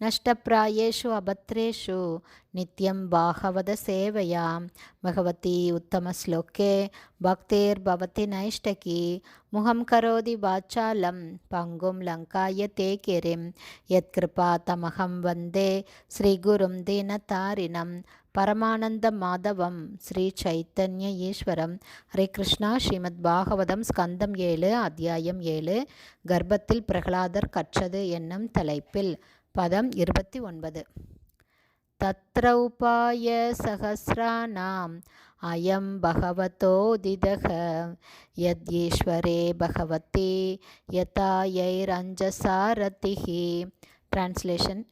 நஷ்டப்பிராயேஷு அபத்ரேஷு நித்யம் பாகவத சேவையா பகவதி உத்தமஸ்லோகே பக்தேர்பவதி நைஷ்டகி முகம் கரோதி வாச்சாலம் பங்கும் லங்காய தே கிரிம் யத்கிருபா தமகம் வந்தே ஸ்ரீகுரும் தீனதாரிணம் பரமானந்த மாதவம் ஸ்ரீ சைத்தன்ய ஈஸ்வரம் ஹரே கிருஷ்ணா ஸ்ரீமத் பாகவதம் ஸ்கந்தம் ஏழு அத்தியாயம் ஏழு கர்ப்பத்தில் பிரகலாதர் கற்றது என்னும் தலைப்பில் பதம் இருபத்தி ஒன்பது. தத்ரௌபாய சகசிராணாம் அயம் பகவதோதிதக யத் ஈஸ்வரே பகவதி யதாயைரஞ்சசாரதிஹி. டிரான்ஸ்லேஷன்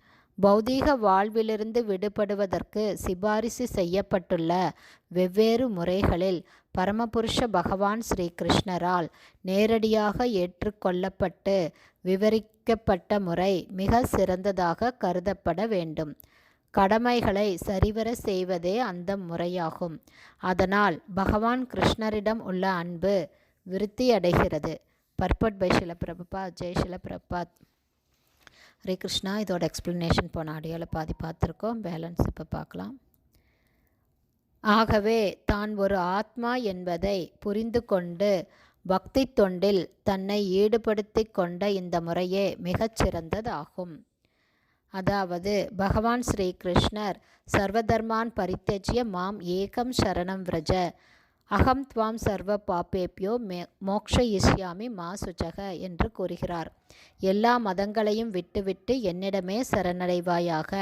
பௌதீக வாழ்விலிருந்து விடுபடுவதற்கு சிபாரிசு செய்யப்பட்டுள்ள வெவ்வேறு முறைகளில் பரமபுருஷ பகவான் ஸ்ரீ கிருஷ்ணரால் நேரடியாக ஏற்றுக்கொள்ளப்பட்டு விவரிக்கப்பட்ட முறை மிக சிறந்ததாக கருதப்பட வேண்டும். கடமைகளை சரிவர செய்வதே அந்த முறையாகும். அதனால் பகவான் கிருஷ்ணரிடம் உள்ள அன்பு விருத்தியடைகிறது. Purport by Srila Prabhupad Jai Srila Prabhupad Hare Krishna. இதோட எக்ஸ்ப்ளனேஷன் போன ஆடியோவில் பாதி பார்த்துருக்கோம். பேலன்ஸ் இப்போ பார்க்கலாம். ஆகவே தான் ஒரு ஆத்மா என்பதை புரிந்து கொண்டு பக்தி தொண்டில் தன்னை ஈடுபடுத்தி கொண்ட இந்த முறையே மிகச்சிறந்ததாகும். அதாவது பகவான் ஸ்ரீ கிருஷ்ணர் சர்வதர்மான் பரித்தஜிய மாம் ஏகம் சரணம் விரஜ அகம் துவாம் சர்வ பாப்பேப்பியோ மே மோக்ஷ இஷ்யாமி மா சுஜக என்று கூறுகிறார். எல்லா மதங்களையும் விட்டுவிட்டு என்னிடமே சரணடைவாயாக.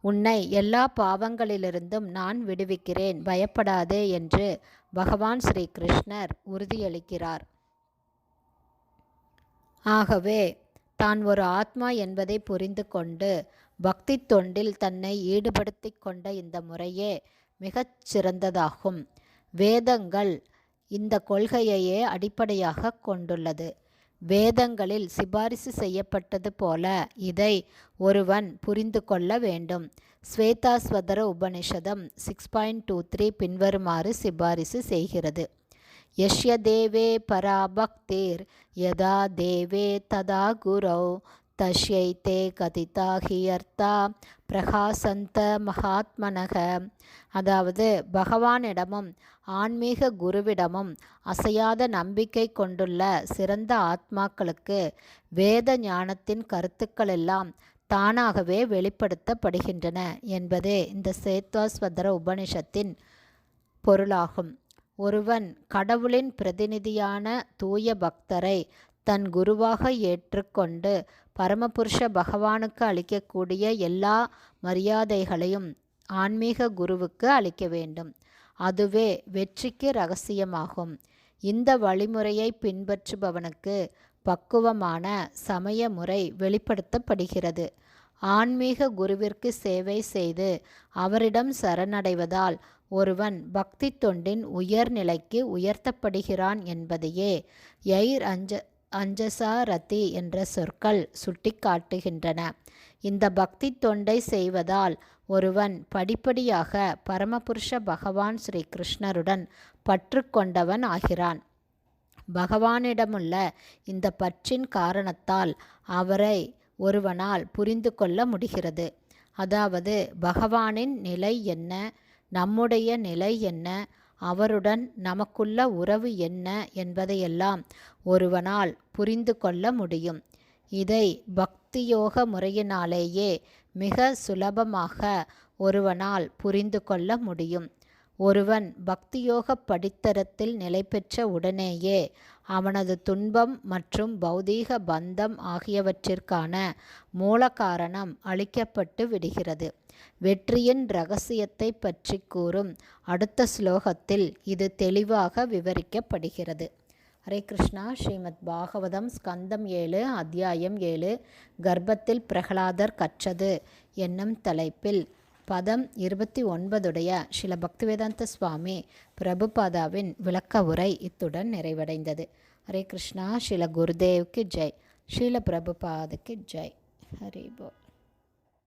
உன்னை எல்லா பாவங்களிலிருந்தும் நான் விடுவிக்கிறேன். பயப்படாதே என்று பகவான் ஸ்ரீ கிருஷ்ணர் உறுதியளிக்கிறார். ஆகவே தான் ஒரு ஆத்மா என்பதை புரிந்து கொண்டு பக்தி தொண்டில் தன்னை ஈடுபடுத்தி கொண்ட இந்த முறையே மிகச் சிறந்ததாகும். வேதங்கள் இந்த கொள்கையையே அடிப்படையாக கொண்டுள்ளது. வேதங்களில் சிபாரிசு செய்யப்பட்டது போல இதை ஒருவன் புரிந்து கொள்ள வேண்டும். Shvetashvatara உபனிஷதம் six point two three பின்வருமாறு சிபாரிசு செய்கிறது. யஷ்ய தேவே பராபக்திர் யதா தேவே ததா குரௌ தஷ்யை தே கதிதா ஹியர்த்தா பிரகாசந்த மகாத்மனக. அதாவது பகவானிடமும் ஆன்மீக குருவிடமும் அசையாத நம்பிக்கை கொண்டுள்ள சிறந்த ஆத்மாக்களுக்கு வேத ஞானத்தின் கருத்துக்கள் எல்லாம் தானாகவே வெளிப்படுத்தப்படுகின்றன என்பதே இந்த சேத்வாஸ்வதர உபனிஷத்தின் பொருளாகும். ஒருவன் கடவுளின் பிரதிநிதியான தூய பக்தரை தன் குருவாக ஏற்றுக்கொண்டு பரமபுருஷ பகவானுக்கு அளிக்கக்கூடிய எல்லா மரியாதைகளையும் ஆன்மீக குருவுக்கு அளிக்க வேண்டும். அதுவே வெற்றிக்கு ரகசியமாகும். இந்த வழிமுறையை பின்பற்றுபவனுக்கு பக்குவமான சமய முறை வெளிப்படுத்தப்படுகிறது. ஆன்மீக குருவிற்கு சேவை செய்து அவரிடம் சரணடைவதால் ஒருவன் பக்தி தொண்டின் உயர்நிலைக்கு உயர்த்தப்படுகிறான் என்பதையே யைர் அஞ்ச அஞ்சசாரதி என்ற சொற்கள் சுட்டிக்காட்டுகின்றன. இந்த பக்தி தொண்டை செய்வதால் ஒருவன் படிப்படியாக பரமபுருஷ பகவான் ஸ்ரீ கிருஷ்ணருடன் பற்று கொண்டவன் ஆகிறான். பகவானிடமுள்ள இந்த பற்றின் காரணத்தால் அவரை ஒருவனால் புரிந்து கொள்ள முடிகிறது. அதாவது பகவானின் நிலை என்ன நம்முடைய நிலை என்ன அவருடன் நமக்குள்ள உறவு என்ன என்பதையெல்லாம் ஒருவனால் புரிந்து கொள்ள முடியும். இதை பக்தியோக முறையினாலேயே மிக சுலபமாக ஒருவனால் புரிந்து கொள்ள முடியும். ஒருவன் பக்தியோக படித்தரத்தில் நிலை பெற்ற உடனேயே அவனது துன்பம் மற்றும் பௌதீக பந்தம் ஆகியவற்றிற்கான மூல காரணம் அளிக்கப்பட்டு விடுகிறது. வெற்றியின் ரகசியத்தை பற்றி கூறும் அடுத்த ஸ்லோகத்தில் இது தெளிவாக விவரிக்கப்படுகிறது. ஹரே கிருஷ்ணா. ஸ்ரீமத் பாகவதம் ஸ்கந்தம் ஏழு அத்தியாயம் ஏழு. கர்ப்பத்தில் பிரகலாதர் கற்றது என்னும் தலைப்பில் பதம் இருபத்தி ஒன்பதுடைய சில பக்திவேதாந்த சுவாமி பிரபுபாதாவின் விளக்க உரை இத்துடன் நிறைவடைந்தது. ஹரே கிருஷ்ணா. ஸ்ரீல குருதேவ்க்கு ஜெய். ஸ்ரீல பிரபுபாதுக்கு ஜெய். ஹரி போல்